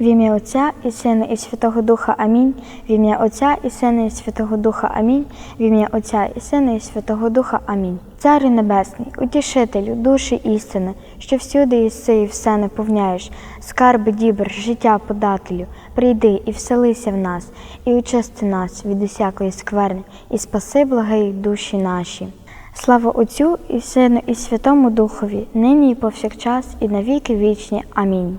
В ім'я Отця і Сина, і Святого Духа Амінь. В ім'я Отця і Сина, і Святого Духа Амінь. В ім'я Отця і Сина, і Святого Духа Амінь. Царю Небесний, утішителю, душі істини, що всюди єси і все наповняєш, скарби дібр, життя подателю, прийди і вселися в нас, і очисти нас від усякої скверни, і спаси благої душі наші. Слава Отцю і Сину, і Святому Духові, нині і повсякчас, і навіки вічні. Амінь.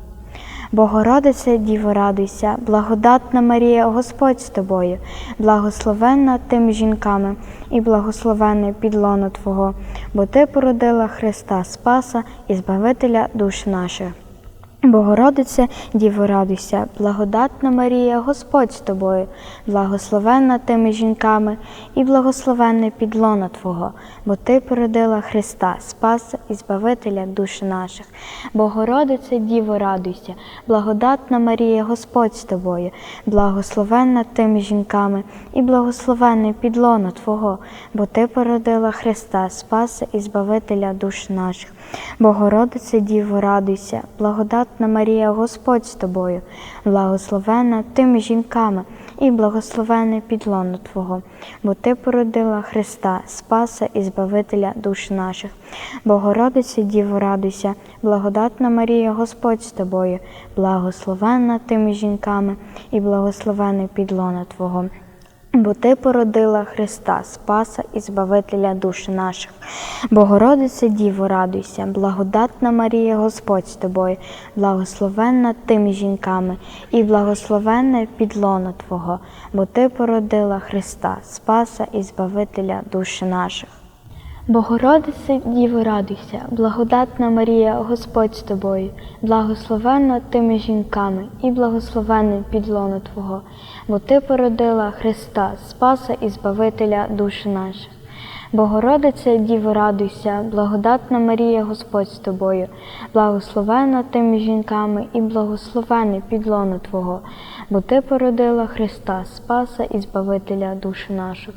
Богородице, Діво, радуйся, благодатна Марія, Господь з тобою, благословенна тим жінками, і благословенне підлоно Твого, бо Ти породила Христа Спаса і Збавителя душ наших. Богородице, Діво, радуйся, благодатна Марія, Господь з тобою, благословенна ти між жінками, і благословенне підлона Твого, бо Ти породила Христа, Спаса і Збавителя душ наших. Богородице, Діво, радуйся, благодатна Марія, Господь з тобою, благословенна ти між жінками, і благословенне підлона Твого, бо Ти породила Христа, Спаса і Збавителя душ наших. Богородице, Діво, радуйся, благодатна Марія, Господь з тобою, благословенна ти між жінками, і благословенне підлоно Твого, бо Ти породила Христа, Спаса і Збавителя душ наших. Богородице, Діво, радуйся, благодатна Марія, Господь з тобою, благословенна ти між жінками, і благословенне підлоно Твого. Бо ти породила Христа, Спаса і Збавителя душ наших. Богородице, Діво, радуйся, благодатна Марія, Господь з тобою, благословенна тим жінками, і благословенне підлоно Твого, бо ти породила Христа, Спаса і Збавителя душ наших. Богородице, Діво, радуйся, благодатна Марія, Господь з тобою, благословенна ти між жінками, і благословенне підлоно Твого, бо Ти породила Христа, Спаса і Збавителя душ наших. Богородице, Діво, радуйся, благодатна Марія, Господь з тобою, благословенна ти між жінками, і благословенне підлоно Твого, бо Ти породила Христа, Спаса і Збавителя душ наших.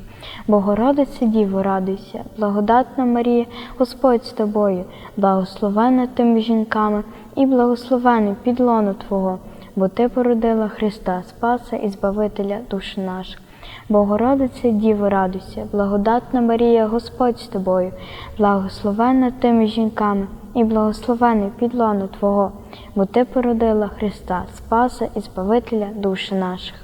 Богородице, Діво, радуйся, благодатна Марія, Господь з тобою, благословенна ти між жінками, і благословенне підлоно Твого, бо Ти породила Христа, Спаса і Збавителя душ наших. Богородице, Діво, радуйся, благодатна Марія, Господь з тобою, благословенна ти між жінками, і благословенне підлоно Твого, бо Ти породила Христа, Спаса і Збавителя душ наших.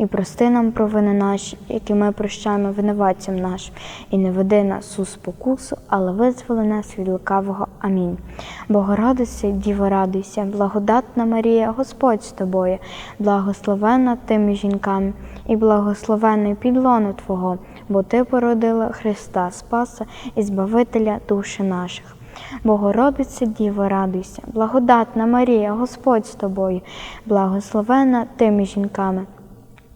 і прости нам провини наші, які ми прощаємо винуватцям нашим, і не веди нас у спокусу, але визволи нас від лукавого. Амінь. Богородице, Діво, радуйся, благодатна Марія, Господь з тобою, благословенна ти між жінками, і благословенний підлоно Твого, бо Ти породила Христа, Спаса і Збавителя душі наших. Богородице, Діво, радуйся, благодатна Марія, Господь з тобою, благословенна ти між жінками,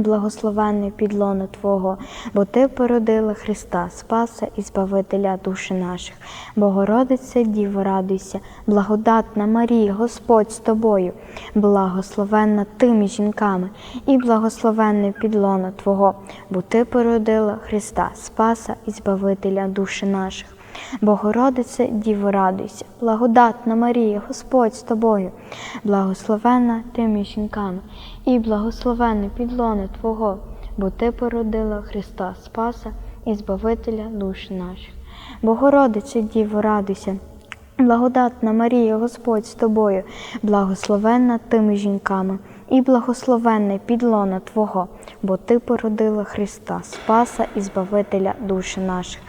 Благословенний підлону Твого, бо Ти породила Христа, Спаса і Збавителя душі наших. Богородице, Діво, радуйся, благодатна Марія, Господь з тобою, благословенна тими жінками, і благословенне підлоно Твого, бо Ти породила Христа, Спаса і Збавителя душі наших. Богородице, Діво, радуйся, благодатна Марія, Господь з тобою, благословенна ти між жінками, і благословенне підлоне Твого, бо Ти породила Христа Спаса і Збавителя душ наших. Богородице, Діво, радуйся, благодатна Марія, Господь з тобою, благословенна тими жінками, і благословенне підлона Твого, бо Ти породила Христа, Спаса і Збавителя душі наших.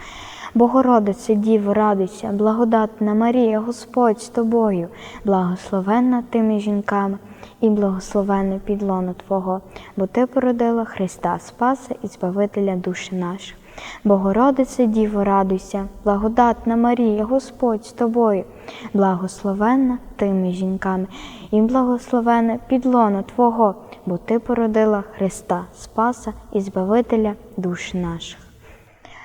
Богородице, Діво, радуйся, благодатна Марія, Господь з тобою, благословенна тими жінками, і благословенне підлоно Твого, бо Ти породила Христа, Спаса і Збавителя душі наших. Богородице, Діво, радуйся, благодатна Марія, Господь з тобою, благословенна тими жінками, і благословенне підлоно Твого, бо Ти породила Христа, Спаса і Збавителя душі наших.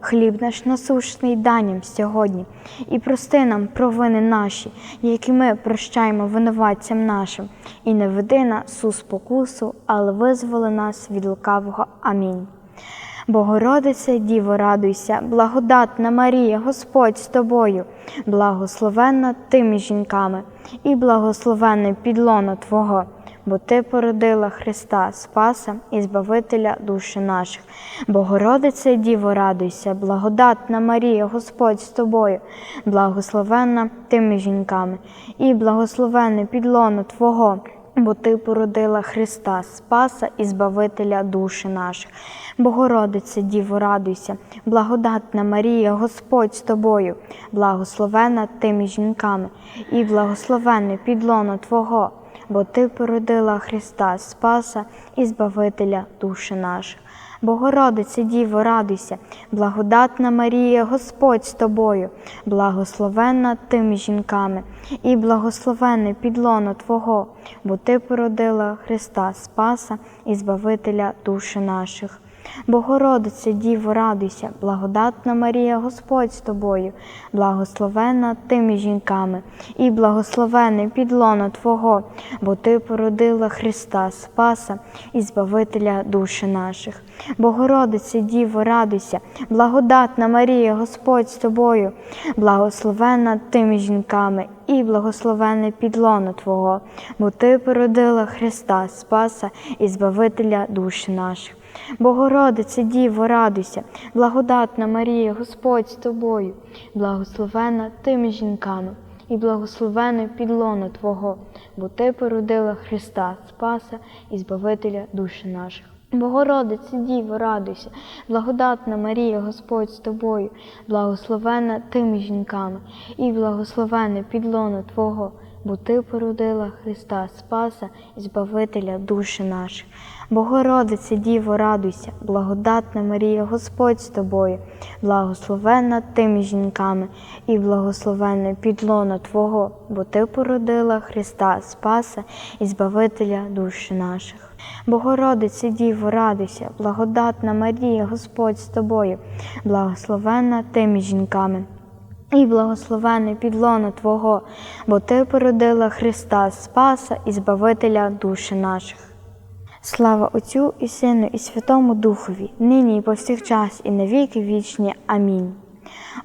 Хліб наш насушний дай нам сьогодні, і прости нам провини наші, які ми прощаємо винуватцям нашим, і не веди нас у спокусу, але визволи нас від лукавого. Амінь. Богородице, Діво, радуйся, благодатна Марія, Господь з тобою, благословенна тими жінками, і благословенне підлоно Твого, бо Ти породила Христа, Спаса і Збавителя душі наших. Богородице, Діво, радуйся, благодатна Марія, Господь з тобою, благословенна тими жінками, і благословенне підлоно Твого. Бо ти породила Христа, Спаса і Збавителя душі наших. Богородице, Діво, радуйся, благодатна Марія, Господь з тобою, благословена тими жінками, і благословене підлоно Твого, бо ти породила Христа, Спаса і Збавителя душі наших. Богородице, Діво, радуйся, благодатна Марія, Господь з тобою, благословенна тими жінками, і благословенне підлоно Твого, бо Ти породила Христа, Спаса і Збавителя душі наших. Богородице, Діво, радуйся, благодатна Марія, Господь з тобою, благословенна тими жінками, і благословенне підлоно Твого, бо Ти породила Христа, Спаса і Збавителя душі наших. Богородице, Діво, радуйся, благодатна Марія, Господь з тобою, благословенна тими жінками, і благословенне підлоно Твого, бо Ти породила Христа, Спаса і Збавителя душі наших. Богородице, Діво, радуйся, благодатна Марія, Господь з тобою, благословенна тими жінками, і благословенне підлоно Твого, бо Ти породила Христа, Спаса і Збавителя душі наших. Богородице, Діво, радуйся, благодатна Марія, Господь з тобою, благословенна тими жінками, і благословенне підлоно Твого, бо Ти породила Христа, Спаса і Збавителя душі наших. Богородице, Діво, радуйся, благодатна Марія, Господь з тобою, благословенна тими жінками, і благословенне підлоно Твого, бо Ти породила Христа, Спаса і Збавителя душі наших. Богородице, Діво, радуйся, благодатна Марія, Господь з тобою, благословенна тими жінками. І благословенне підлоно Твого, бо Ти породила Христа, Спаса і Збавителя душі наших. Слава Отцю і Сину, і Святому Духові, нині і повсякчас, і навіки вічні. Амінь.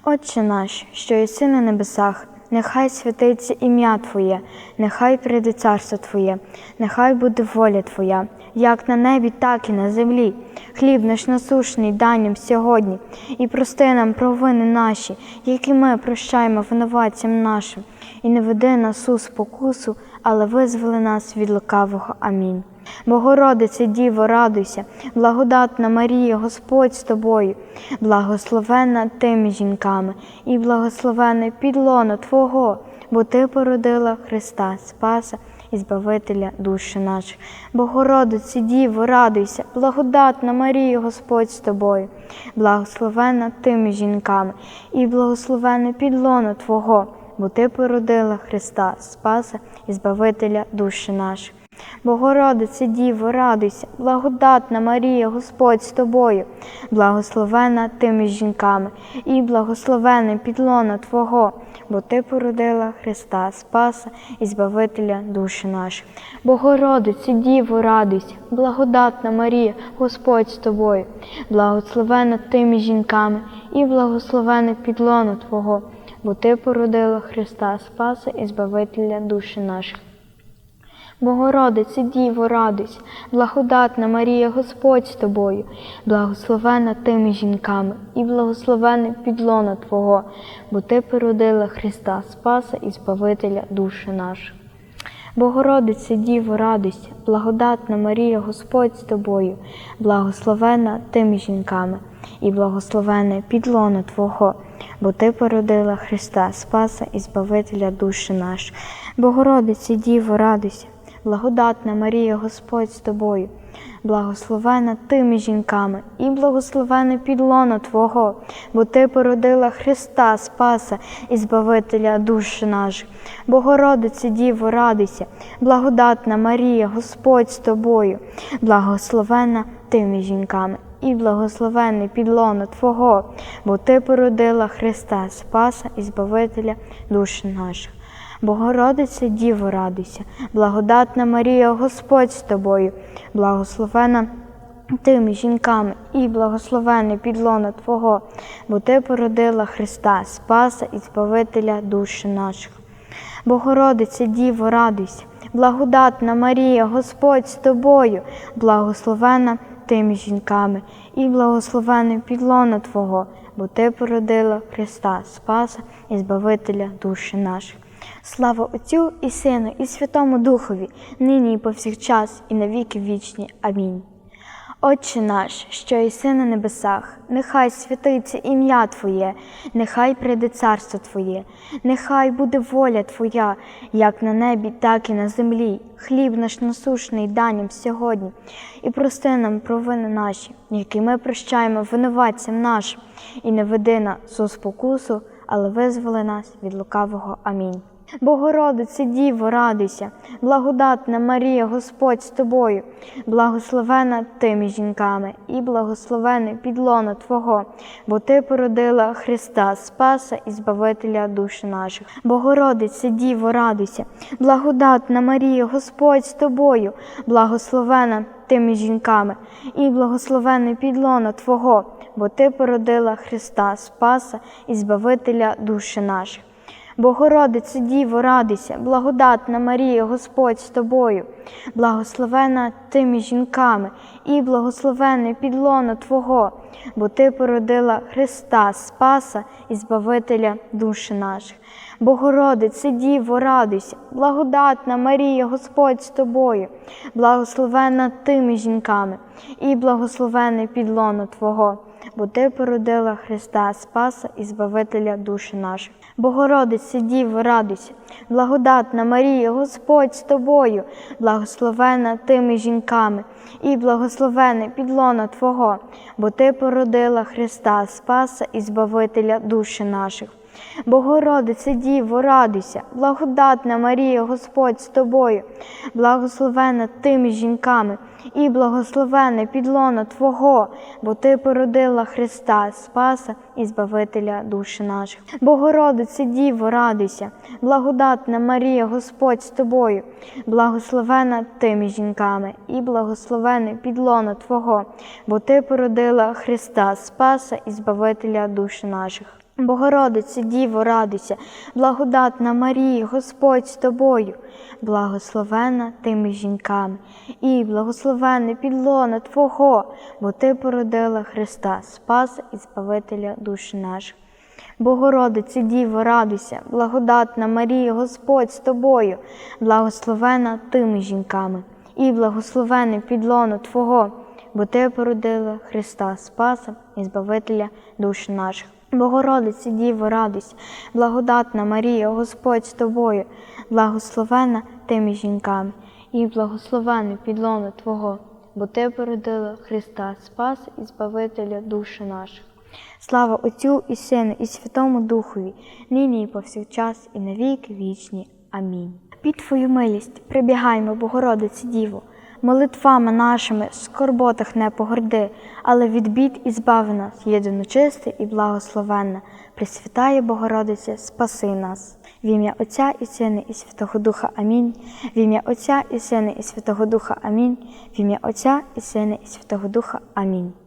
Отче наш, що єси на небесах, нехай святиться ім'я Твоє, нехай прийде царство Твоє, нехай буде воля Твоя, як на небі, так і на землі. Хліб наш насушний дай нам сьогодні, і прости нам провини наші, які ми прощаємо винуватцям нашим, і не веди нас у спокусу, але визволи нас від лукавого. Амінь. Богородице, Діво, радуйся, благодатна Марія, Господь з тобою, благословенна тими жінками, і благословенне підлоно Твого, бо Ти породила Христа, Спаса і Збавителя душі наших. Богородиці, Діво, радуйся, благодатна Марія, Господь з тобою, благословена ти між жінками, і благословене підлоно Твого, бо Ти породила Христа, Спаса і Збавителя душі наших. Богородице Діво, радуйся, благодатна Марія, Господь з тобою, благословена ти між жінками, і благословене підлона Твого, бо Ти породила Христа, Спаса і Збавителя душі наших. Богородице Діво, радуйся, благодатна Марія, Господь з тобою, благословена ти між жінками, і благословене підлона Твого, бо Ти породила Христа, Спаса і Збавителя душі наших. Богородице, Діво, радуйся, благодатна Марія, Господь з тобою, благословена ти між жінками, і благословене підлона Твого, бо Ти породила Христа, Спаса і Збавителя душі наших. Богородице, Діво, радуйся, благодатна Марія, Господь з тобою, благословена ти між жінками, і благословене підлона Твого, бо Ти породила Христа, Спаса і Збавителя душі наші. Богородице, Діво, радуйся, благодатна Марія, Господь з тобою, благословена ти між жінками, і благословене підлона Твого, бо Ти породила Христа, Спаса і Збавителя душі наших. Богородице, Діво, радуйся, благодатна Марія, Господь з тобою, благословена ти між жінками, і благословене підлона Твого, бо Ти породила Христа, Спаса і Збавителя душі наших. Богородице, Діво, радуйся, благодатна Марія, Господь з тобою, благословена ти між жінками, і благословене підлона Твого, бо Ти породила Христа, Спаса і Збавителя душі наших. Богородице, Діво, радуйся, благодатна Марія, Господь з тобою, благословена ти жінками, і благословене підлона Твого, бо Ти породила Христа, Спаса і Збавителя душі наших. Слава Отцю і Сину, і Святому Духові, нині і повсякчас, і навіки вічні. Амінь. Отче наш, що єси на небесах, нехай святиться ім'я Твоє, нехай прийде царство Твоє, нехай буде воля Твоя, як на небі, так і на землі. Хліб наш насушний дай нам сьогодні, і прости нам провини наші, які ми прощаємо винуватцям нашим, і не веди нас у спокусу, але визволи нас від лукавого. Амінь. Богородице, Діво, радуйся, благодатна Марія, Господь з тобою, благословена ти між жінками, і благословене підлона Твого, бо Ти породила Христа, Спаса і Збавителя душі наших. Богородице, Діво, радуйся, благодатна Марія, Господь з тобою, благословена ти між жінками, і благословене підлона Твого, бо Ти породила Христа, Спаса і Збавителя душі наших. Богородице, Діво, радуйся, благодатна Марія, Господь з тобою, благословена ти між жінками, і благословене підлона Твого, бо Ти породила Христа, Спаса і Збавителя душі наших. Богородице, Діво, радуйся, благодатна Марія, Господь з тобою, благословена ти між жінками, і благословене підлона Твого, бо Ти породила Христа, Спаса і Збавителя душі наших. Богородице, Дів, радуйся, благодатна Марія, Господь з тобою, благословена тими жінками, і благословене підлона Твого, бо Ти породила Христа, Спаса і Збавителя душі наших. Богородице, Діво, радуйся, благодатна Марія, Господь з тобою, благословена ти між жінками, і благословене підлона Твого, бо Ти породила Христа, Спаса і Збавителя душі наших. Богородице, Діво, радуйся, благодатна Марія, Господь з тобою, благословена ти між жінками, і благословене підлона Твого, бо Ти породила Христа, Спаса і Збавителя душі наших. Богородице, Діво, радуйся, благодатна Марія, Господь з тобою, благословена ти між жінками, і благословене підлона Твого, бо Ти породила Христа, Спаса і Збавителя душі наших. Богородице, Діво, радуйся, благодатна Марія, Господь з тобою, благословена ти між жінками, і благословене підлоно Твого, бо Ти породила Христа, Спаса і Збавителя душі наших. Богородице, Діво, радуйся, благодатна Марія, Господь з тобою, благословена ти між жінками, і благословений підлоно Твого, бо Ти породила Христа, Спас і Збавителя душі наших. Слава Отцю і Сину, і Святому Духові, нині і повсякчас, і навіки вічні. Амінь. Під Твою милість прибігаймо, Богородице Діво, молитвами нашими скорботах не погорди, але від бід і збави нас, єдиночисте і благословенне, Пресвятає Богородице, спаси нас. В ім'я Отця і Сина, і Святого Духа. Амінь. В ім'я Отця і Сина, і Святого Духа. Амінь. В ім'я Отця і Сина, і Святого Духа. Амінь.